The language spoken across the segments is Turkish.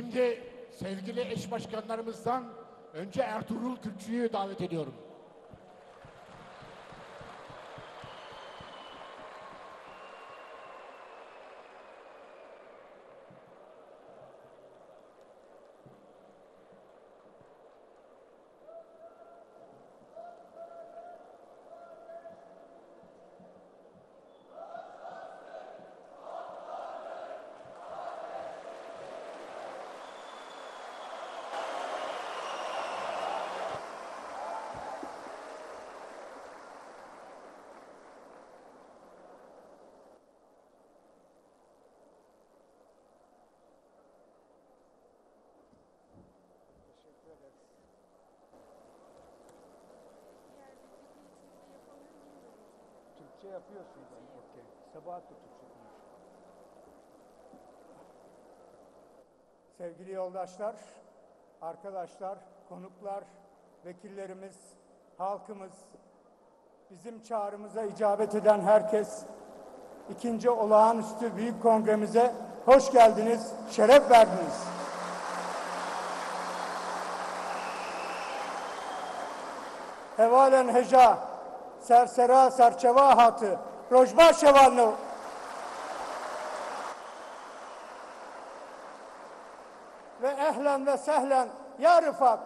Şimdi sevgili eş başkanlarımızdan önce Ertuğrul Kürkçü'yü davet ediyorum. Türkçe yapıyorsun sen. Okey. Sabahat konuş. Sevgili yoldaşlar, arkadaşlar, konuklar, vekillerimiz, halkımız, bizim çağrımıza icabet eden herkes, ikinci olağanüstü büyük kongremize hoş geldiniz, şeref verdiniz. Hevalen heca, sersera serçeva hatı, rojba. Ve ehlen ve sehlen ya rıfak.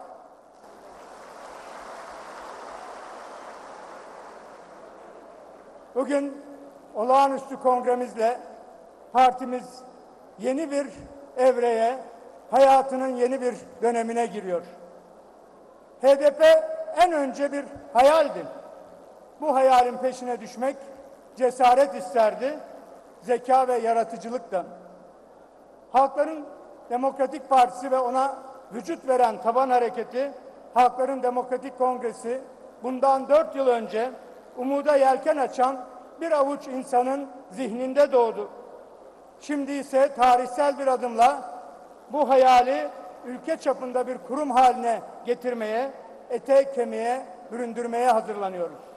Bugün olağanüstü kongremizle partimiz yeni bir evreye, hayatının yeni bir dönemine giriyor. HDP en önce bir hayaldi. Bu hayalin peşine düşmek cesaret isterdi, zeka ve yaratıcılıkla. Halkların Demokratik Partisi ve ona vücut veren taban hareketi, Halkların Demokratik Kongresi bundan dört yıl önce umuda yelken açan bir avuç insanın zihninde doğdu. Şimdi ise tarihsel bir adımla bu hayali ülke çapında bir kurum haline getirmeye, ete kemiğe büründürmeye hazırlanıyoruz.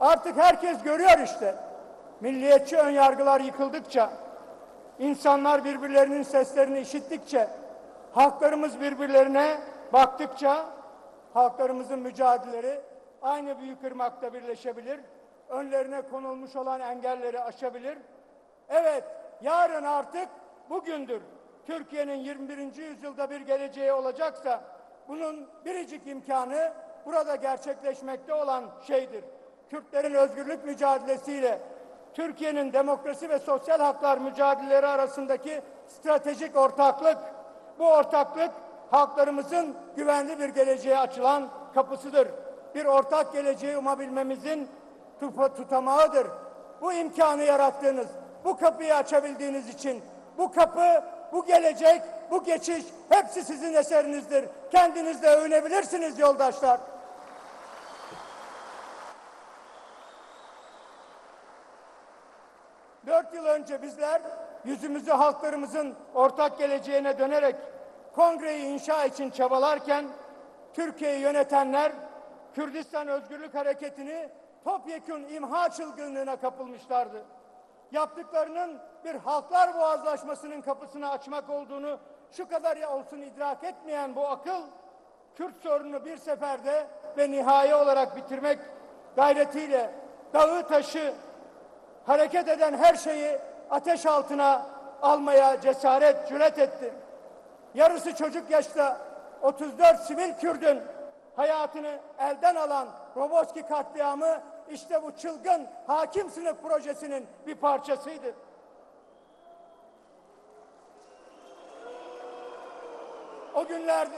Artık herkes görüyor işte. Milliyetçi önyargılar yıkıldıkça, insanlar birbirlerinin seslerini işittikçe, halklarımız birbirlerine baktıkça, halklarımızın mücadeleleri aynı büyük ırmakta birleşebilir, önlerine konulmuş olan engelleri aşabilir. Evet, yarın artık bugündür. Türkiye'nin 21. yüzyılda bir geleceği olacaksa, bunun biricik imkanı burada gerçekleşmekte olan şeydir. Kürtlerin özgürlük mücadelesiyle Türkiye'nin demokrasi ve sosyal haklar mücadeleleri arasındaki stratejik ortaklık, bu ortaklık halklarımızın güvenli bir geleceğe açılan kapısıdır. Bir ortak geleceği umabilmemizin tutamağıdır. Bu imkanı yarattığınız, bu kapıyı açabildiğiniz için bu kapı, bu gelecek, bu geçiş hepsi sizin eserinizdir. Kendinizle övünebilirsiniz yoldaşlar. Dört yıl önce bizler yüzümüzü halklarımızın ortak geleceğine dönerek kongreyi inşa için çabalarken Türkiye'yi yönetenler Kürdistan Özgürlük Hareketi'ni topyekun imha çılgınlığına kapılmışlardı. Yaptıklarının bir halklar boğazlaşmasının kapısını açmak olduğunu şu kadar ya olsun idrak etmeyen bu akıl Kürt sorununu bir seferde ve nihai olarak bitirmek gayretiyle dağı taşı hareket eden her şeyi ateş altına almaya cesaret, cüret etti. Yarısı çocuk yaşta 34 sivil Kürdün hayatını elden alan Roboski katliamı işte bu çılgın hakim sınıf projesinin bir parçasıydı. O günlerde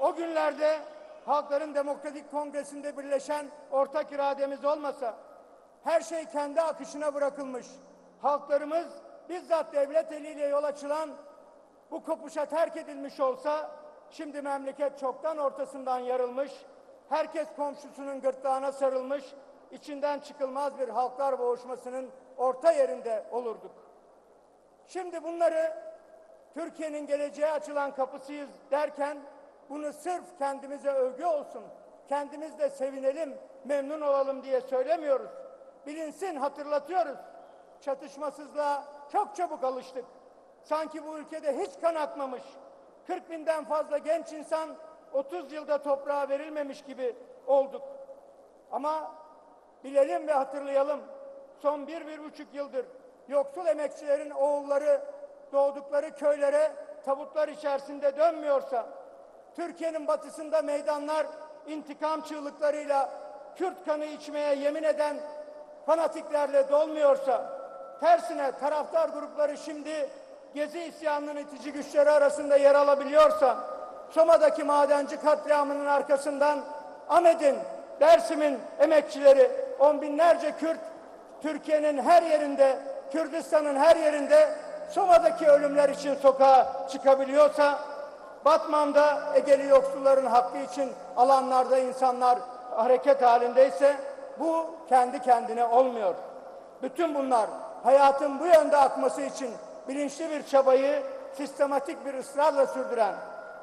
o günlerde Halkların Demokratik Kongresi'nde birleşen ortak irademiz olmasa her şey kendi akışına bırakılmış. Halklarımız bizzat devlet eliyle yol açılan bu kopuşa terk edilmiş olsa şimdi memleket çoktan ortasından yarılmış, herkes komşusunun gırtlağına sarılmış, içinden çıkılmaz bir halklar boğuşmasının orta yerinde olurduk. Şimdi bunları Türkiye'nin geleceğe açılan kapısıyız derken bunu sırf kendimize övgü olsun, kendimiz de sevinelim, memnun olalım diye söylemiyoruz. Bilinsin hatırlatıyoruz. Çatışmasızlığa çok çabuk alıştık. Sanki bu ülkede hiç kan akmamış. 40 binden fazla genç insan 30 yılda toprağa verilmemiş gibi olduk. Ama bilelim ve hatırlayalım. Son bir, bir buçuk yıldır yoksul emekçilerin oğulları doğdukları köylere tabutlar içerisinde dönmüyorsa, Türkiye'nin batısında meydanlar intikam çığlıklarıyla Kürt kanı içmeye yemin eden fanatiklerle dolmuyorsa, tersine taraftar grupları şimdi Gezi isyanının itici güçleri arasında yer alabiliyorsa, Soma'daki madenci katliamının arkasından Ahmet'in, Dersim'in emekçileri, on binlerce Kürt, Türkiye'nin her yerinde, Kürdistan'ın her yerinde Soma'daki ölümler için sokağa çıkabiliyorsa, Batman'da Egeli yoksulların hakkı için alanlarda insanlar hareket halindeyse bu kendi kendine olmuyor. Bütün bunlar hayatın bu yönde akması için bilinçli bir çabayı sistematik bir ısrarla sürdüren,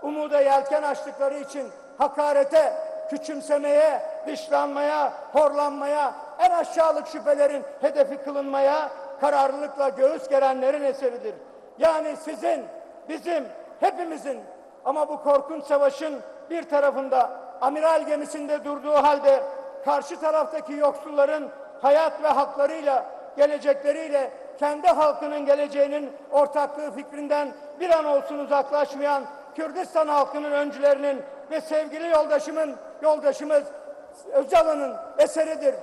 umuda yelken açtıkları için hakarete, küçümsemeye, dışlanmaya, horlanmaya, en aşağılık şüphelerin hedefi kılınmaya kararlılıkla göğüs gerenlerin eseridir. Yani sizin, bizim, hepimizin ama bu korkunç savaşın bir tarafında amiral gemisinde durduğu halde karşı taraftaki yoksulların hayat ve haklarıyla, gelecekleriyle kendi halkının geleceğinin ortaklığı fikrinden bir an olsun uzaklaşmayan Kürdistan halkının öncülerinin ve sevgili yoldaşımın, yoldaşımız Öcalan'ın eseridir.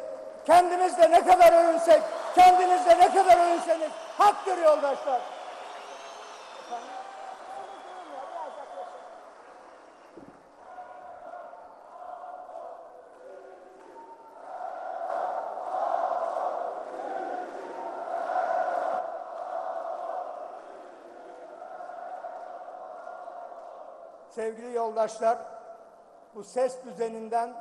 Kendimizde ne kadar övünsek, kendinizde ne kadar övünseniz haktır yoldaşlar. Sevgili yoldaşlar, bu ses düzeninden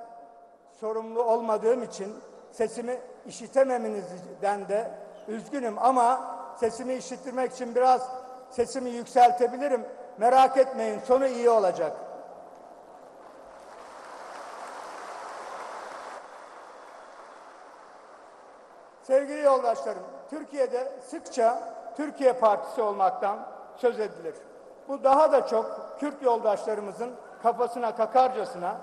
sorumlu olmadığım için sesimi işitememenizden de üzgünüm ama sesimi işittirmek için biraz sesimi yükseltebilirim. Merak etmeyin sonu iyi olacak. Sevgili yoldaşlarım, Türkiye'de sıkça Türkiye Partisi olmaktan söz edilir. Bu daha da çok Kürt yoldaşlarımızın kafasına kakarcasına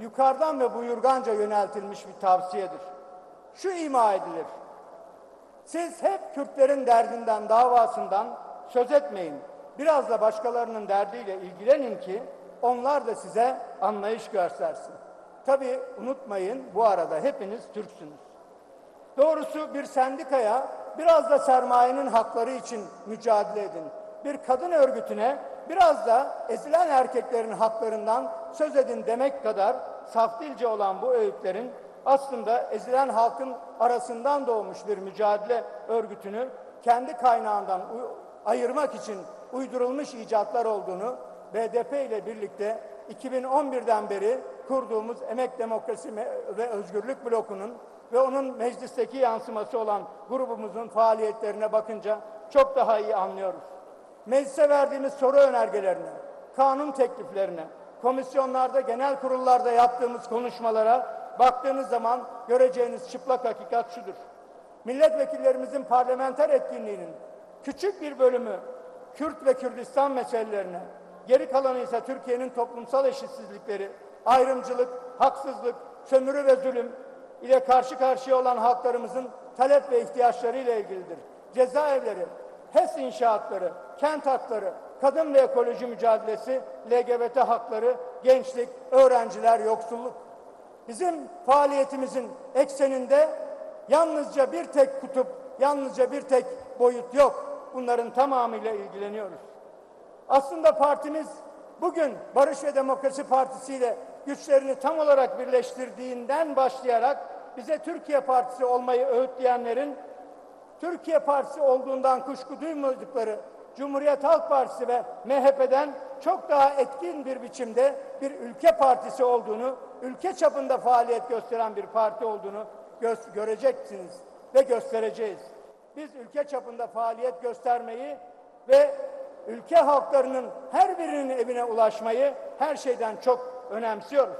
yukarıdan ve buyurganca yöneltilmiş bir tavsiyedir. Şu ima edilir. Siz hep Kürtlerin derdinden, davasından söz etmeyin. Biraz da başkalarının derdiyle ilgilenin ki onlar da size anlayış göstersin. Tabii unutmayın bu arada hepiniz Türksünüz. Doğrusu bir sendikaya biraz da sermayenin hakları için mücadele edin. Bir kadın örgütüne biraz da ezilen erkeklerin haklarından söz edin demek kadar saf dilce olan bu öğütlerin aslında ezilen halkın arasından doğmuş bir mücadele örgütünü kendi kaynağından ayırmak için uydurulmuş icatlar olduğunu BDP ile birlikte 2011'den beri kurduğumuz Emek Demokrasi ve Özgürlük Bloku'nun ve onun meclisteki yansıması olan grubumuzun faaliyetlerine bakınca çok daha iyi anlıyoruz. Meclise verdiğimiz soru önergelerine, kanun tekliflerine, komisyonlarda, genel kurullarda yaptığımız konuşmalara baktığınız zaman göreceğiniz çıplak hakikat şudur. Milletvekillerimizin parlamenter etkinliğinin küçük bir bölümü Kürt ve Kürdistan meselelerine, geri kalanı ise Türkiye'nin toplumsal eşitsizlikleri, ayrımcılık, haksızlık, sömürü ve zulüm ile karşı karşıya olan halklarımızın talep ve ihtiyaçları ile ilgilidir. Cezaevleri, HES inşaatları, kent hakları, kadın ve ekoloji mücadelesi, LGBT hakları, gençlik, öğrenciler, yoksulluk. Bizim faaliyetimizin ekseninde yalnızca bir tek kutup, yalnızca bir tek boyut yok. Bunların tamamıyla ilgileniyoruz. Aslında partimiz bugün Barış ve Demokrasi Partisi ile güçlerini tam olarak birleştirdiğinden başlayarak bize Türkiye Partisi olmayı öğütleyenlerin Türkiye Partisi olduğundan kuşku duymadıkları Cumhuriyet Halk Partisi ve MHP'den çok daha etkin bir biçimde bir ülke partisi olduğunu, ülke çapında faaliyet gösteren bir parti olduğunu gö göreceksiniz ve göstereceğiz. Biz ülke çapında faaliyet göstermeyi ve ülke halklarının her birinin evine ulaşmayı her şeyden çok önemsiyoruz.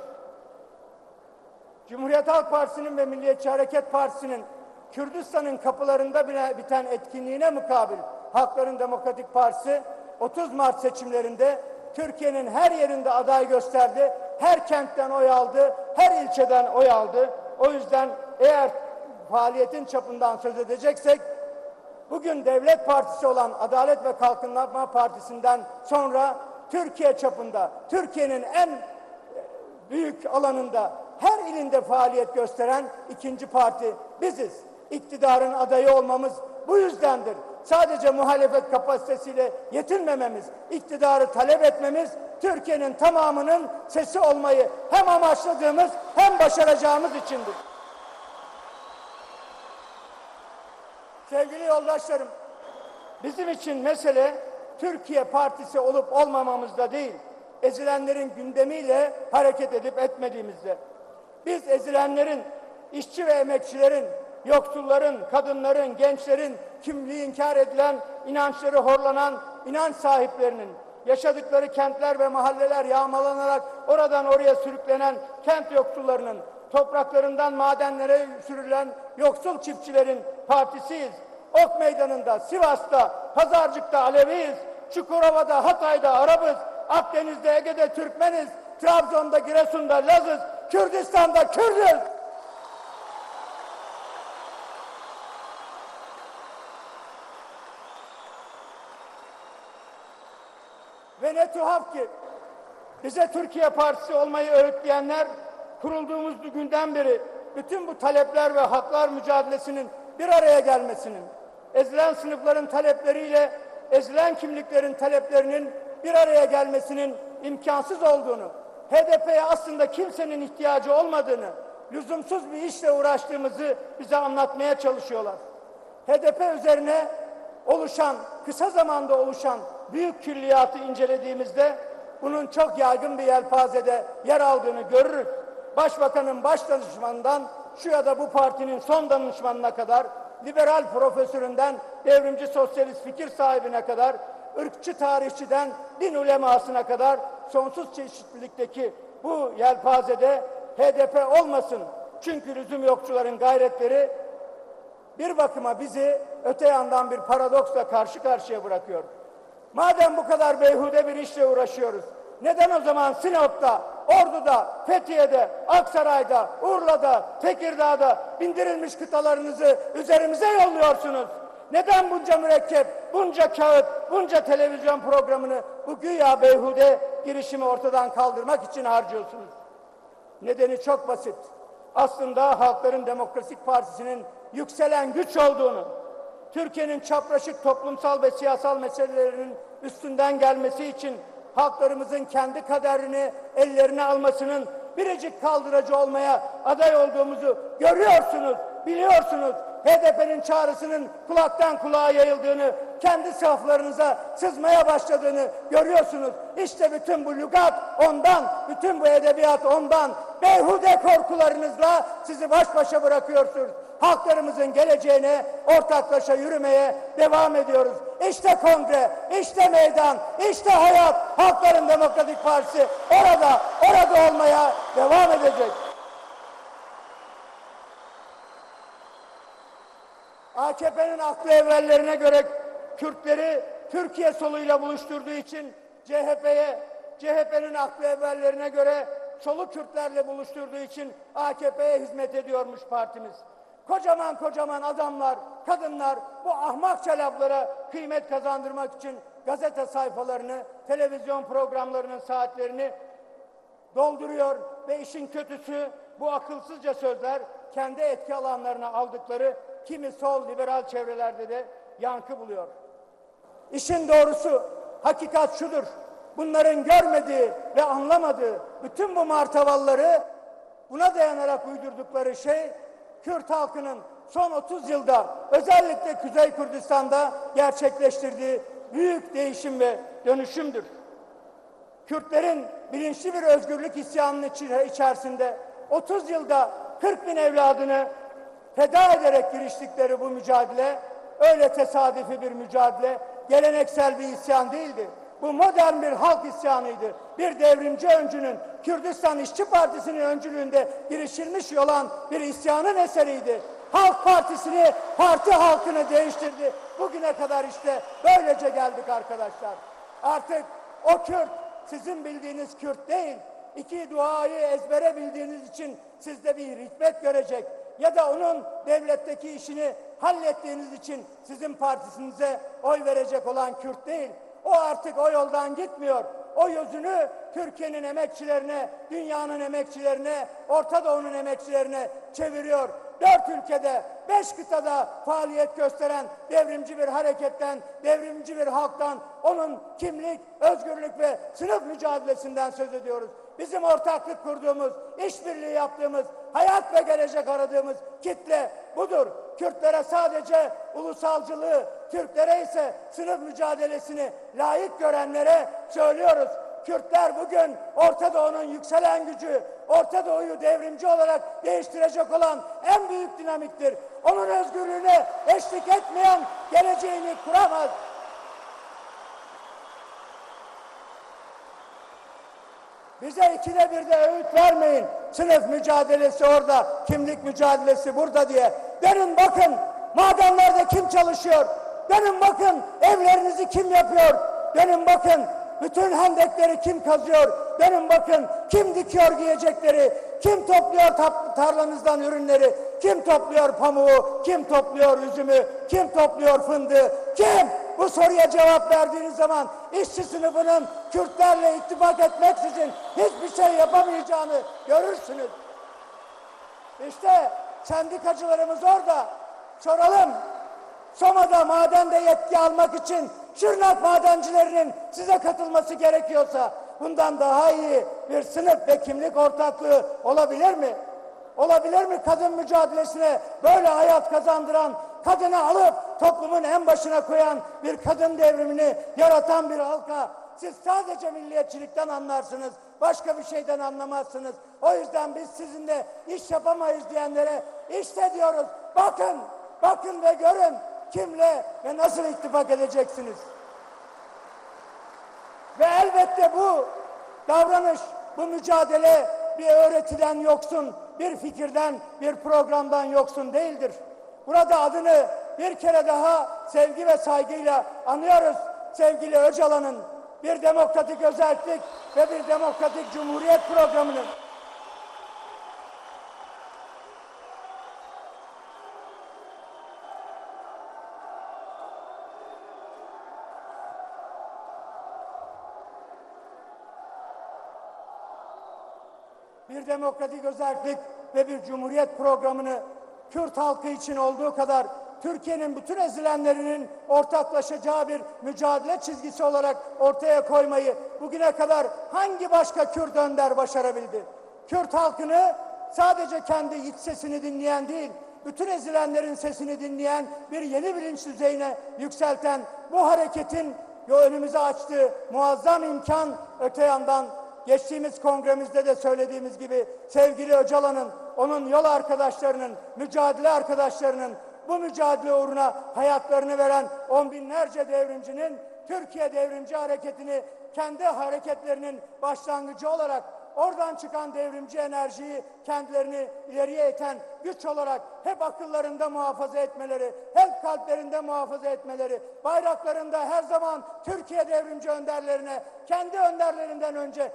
Cumhuriyet Halk Partisi'nin ve Milliyetçi Hareket Partisi'nin Kürdistan'ın kapılarında bile biten etkinliğine mukabil Halkların Demokratik Partisi 30 Mart seçimlerinde Türkiye'nin her yerinde aday gösterdi. Her kentten oy aldı, her ilçeden oy aldı. O yüzden eğer faaliyetin çapından söz edeceksek bugün devlet partisi olan Adalet ve Kalkınma Partisi'nden sonra Türkiye çapında, Türkiye'nin en büyük alanında her ilinde faaliyet gösteren ikinci parti biziz. İktidarın adayı olmamız bu yüzdendir. Sadece muhalefet kapasitesiyle yetinmememiz, iktidarı talep etmemiz, Türkiye'nin tamamının sesi olmayı hem amaçladığımız hem başaracağımız içindir. Sevgili yoldaşlarım, bizim için mesele Türkiye Partisi olup olmamamızda değil, ezilenlerin gündemiyle hareket edip etmediğimizde. Biz ezilenlerin, işçi ve emekçilerin, yoksulların, kadınların, gençlerin, kimliği inkar edilen, inançları horlanan inanç sahiplerinin, yaşadıkları kentler ve mahalleler yağmalanarak oradan oraya sürüklenen kent yoksullarının, topraklarından madenlere sürülen yoksul çiftçilerin partisiyiz. Ok Meydanı'nda, Sivas'ta, Pazarcık'ta Aleviyiz, Çukurova'da, Hatay'da Arabız, Akdeniz'de, Ege'de Türkmeniz, Trabzon'da, Giresun'da Lazız, Kürdistan'da Kürdüz. Ne tuhaf ki bize Türkiye Partisi olmayı öğütleyenler kurulduğumuz günden beri bütün bu talepler ve haklar mücadelesinin bir araya gelmesinin, ezilen sınıfların talepleriyle ezilen kimliklerin taleplerinin bir araya gelmesinin imkansız olduğunu, HDP'ye aslında kimsenin ihtiyacı olmadığını, lüzumsuz bir işle uğraştığımızı bize anlatmaya çalışıyorlar. HDP üzerine oluşan, kısa zamanda oluşan büyük külliyatı incelediğimizde bunun çok yaygın bir yelpazede yer aldığını görürüz. Başbakanın baş danışmanından şu ya da bu partinin son danışmanına kadar, liberal profesöründen devrimci sosyalist fikir sahibine kadar, ırkçı tarihçiden din ulemasına kadar sonsuz çeşitlilikteki bu yelpazede HDP olmasın. Çünkü lüzum yokçuların gayretleri bir bakıma bizi öte yandan bir paradoksla karşı karşıya bırakıyor. Madem bu kadar beyhude bir işle uğraşıyoruz, neden o zaman Sinop'ta, Ordu'da, Fethiye'de, Aksaray'da, Urla'da, Tekirdağ'da bindirilmiş kıtalarınızı üzerimize yolluyorsunuz? Neden bunca mürekkep, bunca kağıt, bunca televizyon programını bu güya beyhude girişimi ortadan kaldırmak için harcıyorsunuz? Nedeni çok basit. Aslında Halkların Demokratik Partisi'nin yükselen güç olduğunu, Türkiye'nin çapraşık toplumsal ve siyasal meselelerinin üstünden gelmesi için halklarımızın kendi kaderini ellerine almasının biricik kaldırıcı olmaya aday olduğumuzu görüyorsunuz, biliyorsunuz. HDP'nin çağrısının kulaktan kulağa yayıldığını, kendi saflarınıza sızmaya başladığını görüyorsunuz. İşte bütün bu lügat ondan, bütün bu edebiyat ondan. Beyhude korkularınızla sizi baş başa bırakıyorsunuz. Halklarımızın geleceğine ortaklaşa yürümeye devam ediyoruz. İşte kongre, işte meydan, işte hayat. Halkların Demokratik Partisi orada, orada olmaya devam edecek. AKP'nin aklı evvellerine göre Kürtleri Türkiye soluyla buluşturduğu için CHP'ye, CHP'nin aklı evvellerine göre solu Kürtlerle buluşturduğu için AKP'ye hizmet ediyormuş partimiz. Kocaman kocaman adamlar, kadınlar bu ahmakça laflara kıymet kazandırmak için gazete sayfalarını, televizyon programlarının saatlerini dolduruyor ve işin kötüsü bu akılsızca sözler kendi etki alanlarına aldıkları kimi sol liberal çevrelerde de yankı buluyor. İşin doğrusu hakikat şudur. Bunların görmediği ve anlamadığı bütün bu martavalları buna dayanarak uydurdukları şey Kürt halkının son 30 yılda özellikle Kuzey Kürdistan'da gerçekleştirdiği büyük değişim ve dönüşümdür. Kürtlerin bilinçli bir özgürlük isyanının içerisinde 30 yılda 40 bin evladını feda ederek giriştikleri bu mücadele öyle tesadüfi bir mücadele, geleneksel bir isyan değildi. Bu modern bir halk isyanıydı. Bir devrimci öncünün Kürdistan İşçi Partisi'nin öncülüğünde girişilmiş olan bir isyanın eseriydi. Halk Partisi'ni, parti halkını değiştirdi. Bugüne kadar işte böylece geldik arkadaşlar. Artık o Kürt sizin bildiğiniz Kürt değil. İki duayı ezbere bildiğiniz için sizde bir hikmet görecek. Ya da onun devletteki işini hallettiğiniz için sizin partisinize oy verecek olan Kürt değil. O artık o yoldan gitmiyor. O yüzünü Türkiye'nin emekçilerine, dünyanın emekçilerine, Orta Doğu'nun emekçilerine çeviriyor. Dört ülkede, beş kıtada faaliyet gösteren devrimci bir hareketten, devrimci bir halktan, onun kimlik, özgürlük ve sınıf mücadelesinden söz ediyoruz. Bizim ortaklık kurduğumuz, işbirliği yaptığımız, hayat ve gelecek aradığımız kitle budur. Kürtlere sadece ulusalcılığı, Türklere ise sınıf mücadelesini layık görenlere söylüyoruz. Kürtler bugün Orta Doğu'nun yükselen gücü, Orta Doğu'yu devrimci olarak değiştirecek olan en büyük dinamiktir. Onun özgürlüğüne eşlik etmeyen geleceğini kuramaz. Bize ikide bir de öğüt vermeyin. Sınıf mücadelesi orada, kimlik mücadelesi burada diye. Dönün bakın madenlerde kim çalışıyor? Dönün bakın evlerinizi kim yapıyor? Dönün bakın bütün hendekleri kim kazıyor? Dönün bakın kim dikiyor giyecekleri? Kim topluyor tarlanızdan ürünleri? Kim topluyor pamuğu? Kim topluyor üzümü? Kim topluyor fındığı? Kim? Bu soruya cevap verdiğiniz zaman işçi sınıfının Kürtlerle ittifak etmeksizin hiçbir şey yapamayacağını görürsünüz. İşte sendikacılarımız orada. Soralım. Soma'da madende yetki almak için Şırnak madencilerinin size katılması gerekiyorsa bundan daha iyi bir sınıf ve kimlik ortaklığı olabilir mi? Olabilir mi kadın mücadelesine böyle hayat kazandıran, kadını alıp toplumun en başına koyan bir kadın devrimini yaratan bir halka siz sadece milliyetçilikten anlarsınız. Başka bir şeyden anlamazsınız. O yüzden biz sizinle iş yapamayız diyenlere işte diyoruz. Bakın, bakın ve görün kimle ve nasıl ittifak edeceksiniz. Ve elbette bu davranış, bu mücadele bir öğretiden yoksun, bir fikirden, bir programdan yoksun değildir. Burada adını bir kere daha sevgi ve saygıyla anıyoruz sevgili Öcalan'ın bir demokratik özellik ve bir demokratik cumhuriyet programının bir demokratik özellik ve bir cumhuriyet programını Kürt halkı için olduğu kadar Türkiye'nin bütün ezilenlerinin ortaklaşacağı bir mücadele çizgisi olarak ortaya koymayı bugüne kadar hangi başka Kürt önder başarabildi? Kürt halkını sadece kendi iç sesini dinleyen değil, bütün ezilenlerin sesini dinleyen bir yeni bilinç düzeyine yükselten bu hareketin önümüze açtığı muazzam imkan öte yandan Geçtiğimiz kongremizde de söylediğimiz gibi sevgili Öcalan'ın, onun yol arkadaşlarının, mücadele arkadaşlarının bu mücadele uğruna hayatlarını veren on binlerce devrimcinin Türkiye Devrimci Hareketi'ni kendi hareketlerinin başlangıcı olarak oradan çıkan devrimci enerjiyi kendilerini ileriye iten güç olarak hep akıllarında muhafaza etmeleri, hep kalplerinde muhafaza etmeleri, bayraklarında her zaman Türkiye devrimci önderlerine kendi önderlerinden önce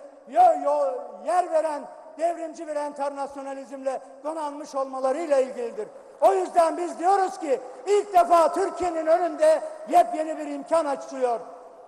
yer veren devrimci bir internasyonalizmle donanmış olmalarıyla ilgilidir. O yüzden biz diyoruz ki ilk defa Türkiye'nin önünde yepyeni bir imkan açılıyor.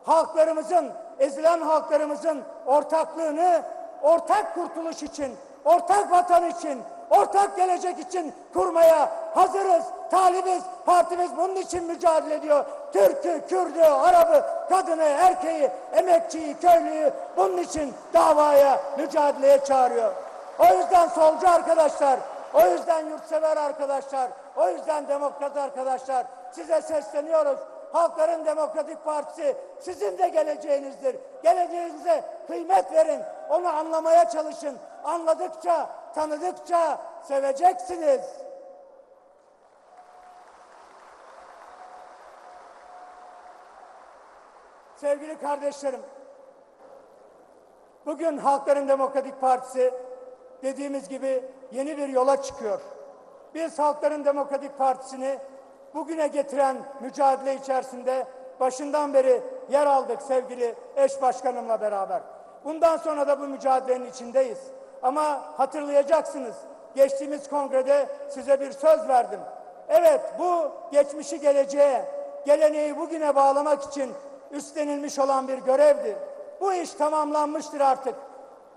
Halklarımızın, ezilen halklarımızın ortaklığını ortak kurtuluş için, ortak vatan için, ortak gelecek için kurmaya hazırız, talibiz, partimiz bunun için mücadele ediyor. Türk'ü, Kürd'ü, Arap'ı, kadını, erkeği, emekçiyi, köylüyü bunun için davaya, mücadeleye çağırıyor. O yüzden solcu arkadaşlar, o yüzden yurtsever arkadaşlar, o yüzden demokrat arkadaşlar size sesleniyoruz. Halkların Demokratik Partisi sizin de geleceğinizdir. Geleceğinize kıymet verin. Onu anlamaya çalışın. Anladıkça, tanıdıkça seveceksiniz. Sevgili kardeşlerim, bugün Halkların Demokratik Partisi dediğimiz gibi yeni bir yola çıkıyor. Biz Halkların Demokratik Partisi'ni bugüne getiren mücadele içerisinde başından beri yer aldık sevgili eş başkanımla beraber. Bundan sonra da bu mücadelenin içindeyiz. Ama hatırlayacaksınız geçtiğimiz kongrede size bir söz verdim. Evet bu geçmişi geleceğe, geleneği bugüne bağlamak için üstlenilmiş olan bir görevdi. Bu iş tamamlanmıştır artık.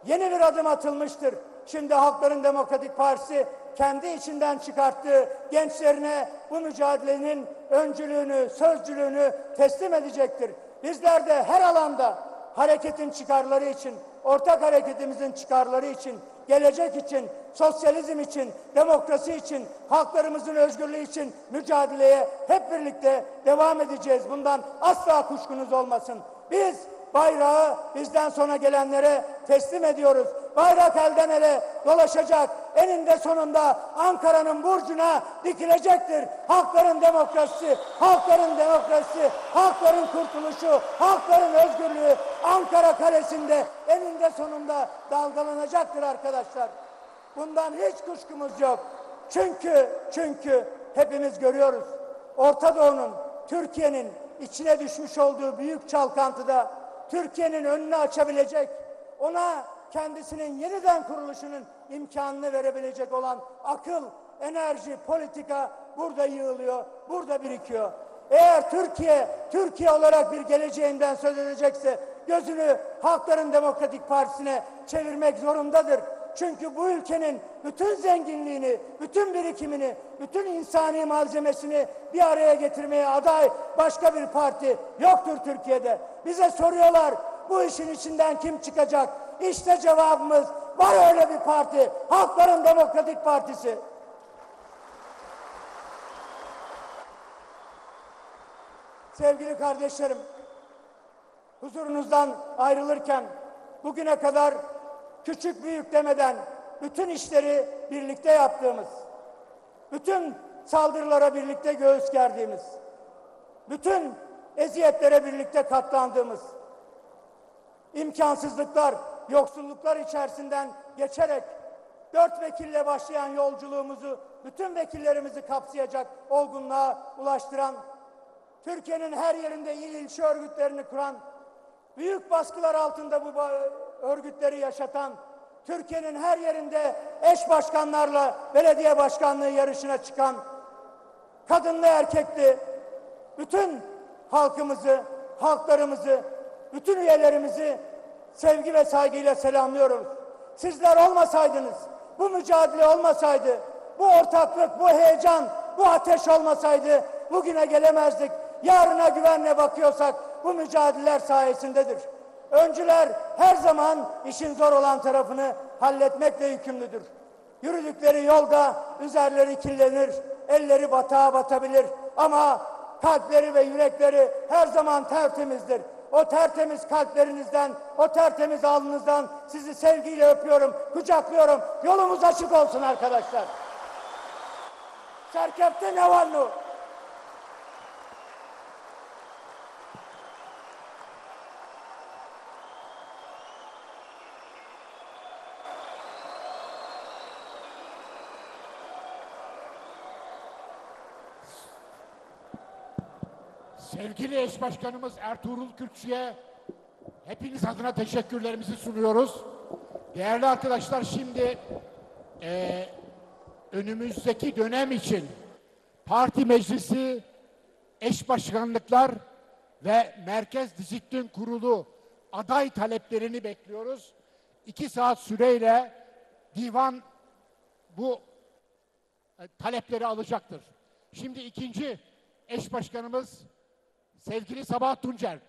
Yeni bir adım atılmıştır. Şimdi Halkların Demokratik Partisi kendi içinden çıkarttığı gençlerine bu mücadelenin öncülüğünü, sözcülüğünü teslim edecektir. Bizler de her alanda hareketin çıkarları için, ortak hareketimizin çıkarları için, gelecek için, sosyalizm için, demokrasi için, halklarımızın özgürlüğü için mücadeleye hep birlikte devam edeceğiz. Bundan asla kuşkunuz olmasın. Biz bayrağı bizden sonra gelenlere teslim ediyoruz. Bayrak elden ele dolaşacak. Eninde sonunda Ankara'nın burcuna dikilecektir. Halkların demokrasisi, halkların demokrasisi, halkların kurtuluşu, halkların özgürlüğü Ankara Kalesi'nde eninde sonunda dalgalanacaktır arkadaşlar. Bundan hiç kuşkumuz yok. Çünkü çünkü hepimiz görüyoruz. Orta Doğu'nun, Türkiye'nin içine düşmüş olduğu büyük çalkantıda Türkiye'nin önünü açabilecek, ona kendisinin yeniden kuruluşunun imkanını verebilecek olan akıl, enerji, politika burada yığılıyor, burada birikiyor. Eğer Türkiye, Türkiye olarak bir geleceğinden söz edecekse gözünü Halkların Demokratik Partisi'ne çevirmek zorundadır. Çünkü bu ülkenin bütün zenginliğini, bütün birikimini, bütün insani malzemesini bir araya getirmeye aday başka bir parti yoktur Türkiye'de. Bize soruyorlar bu işin içinden kim çıkacak? İşte cevabımız var öyle bir parti. Halkların Demokratik Partisi. Sevgili kardeşlerim, huzurunuzdan ayrılırken bugüne kadar küçük büyük demeden bütün işleri birlikte yaptığımız, bütün saldırılara birlikte göğüs gerdiğimiz, bütün eziyetlere birlikte katlandığımız, imkansızlıklar, yoksulluklar içerisinden geçerek dört vekille başlayan yolculuğumuzu bütün vekillerimizi kapsayacak olgunluğa ulaştıran, Türkiye'nin her yerinde il ilçe örgütlerini kuran, büyük baskılar altında bu örgütleri yaşatan, Türkiye'nin her yerinde eş başkanlarla belediye başkanlığı yarışına çıkan, kadınlı erkekli, bütün halkımızı, halklarımızı, bütün üyelerimizi sevgi ve saygıyla selamlıyorum. Sizler olmasaydınız, bu mücadele olmasaydı, bu ortaklık, bu heyecan, bu ateş olmasaydı bugüne gelemezdik. Yarına güvenle bakıyorsak bu mücadeleler sayesindedir. Öncüler her zaman işin zor olan tarafını halletmekle yükümlüdür. Yürüdükleri yolda üzerleri kirlenir, elleri batağa batabilir ama kalpleri ve yürekleri her zaman tertemizdir. O tertemiz kalplerinizden, o tertemiz alnınızdan sizi sevgiyle öpüyorum, kucaklıyorum. Yolumuz açık olsun arkadaşlar. Serkepte ne var mı? Sevgili eş başkanımız Ertuğrul Kürkçü'ye hepiniz adına teşekkürlerimizi sunuyoruz. Değerli arkadaşlar şimdi eee, önümüzdeki dönem için parti meclisi, eş başkanlıklar ve merkez disiplin kurulu aday taleplerini bekliyoruz. İki saat süreyle divan bu e, talepleri alacaktır. Şimdi ikinci eş başkanımız sevgili Sabah Tuncer.